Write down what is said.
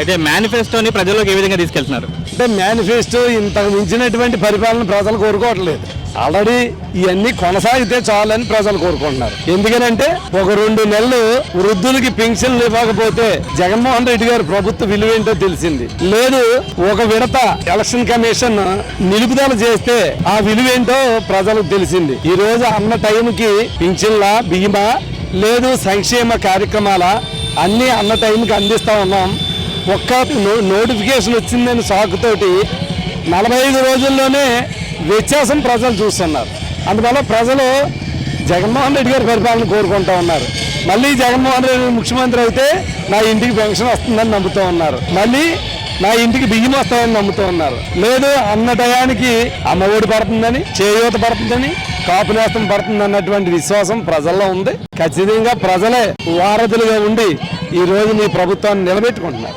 అయితే మేనిఫెస్టోని ప్రజల్లోకి ఏ విధంగా తీసుకెళ్తున్నారు? అంటే మేనిఫెస్టో ఇంతకు మించినటువంటి పరిపాలన ప్రజలు కోరుకోవట్లేదు. ఆల్రెడీ ఇవన్నీ కొనసాగితే చాలని ప్రజలు కోరుకుంటున్నారు. ఎందుకనంటే ఒక రెండు నెలలు వృద్ధులకి పెన్షన్లు ఇవ్వకపోతే జగన్మోహన్ రెడ్డి గారు ప్రభుత్వ విలువ ఏంటో తెలిసింది. లేదు ఒక విడత ఎలక్షన్ కమిషన్ నిలుపుదల చేస్తే ఆ విలువ ఏంటో ప్రజలకు తెలిసింది. ఈ రోజు అన్న టైంకి పింఛన్ల బీమా లేదు సంక్షేమ కార్యక్రమాల అన్ని అన్న టైంకి అందిస్తా ఉన్నాం. ఒక్క నోటిఫికేషన్ వచ్చిందని సాకుతోటి నలభై ఐదు రోజుల్లోనే వ్యత్యాసం ప్రజలు చూస్తున్నారు. అందువల్ల ప్రజలు జగన్మోహన్ రెడ్డి గారి పరిపాలన కోరుకుంటూ ఉన్నారు. మళ్ళీ జగన్మోహన్ రెడ్డి ముఖ్యమంత్రి అయితే నా ఇంటికి పెన్షన్ వస్తుందని నమ్ముతూ ఉన్నారు. మళ్ళీ నా ఇంటికి బియ్యం వస్తాయని నమ్ముతూ ఉన్నారు. లేదు అన్న టయానికి అమ్మ ఒడి పడుతుందని చేయూత పడుతుందని కాపు నేస్తం పడుతుంది అన్నటువంటి విశ్వాసం ప్రజల్లో ఉంది. ఖచ్చితంగా ప్రజలే వారధులుగా ఉండి ఈ రోజు ప్రభుత్వాన్ని నిలబెట్టుకుంటున్నారు.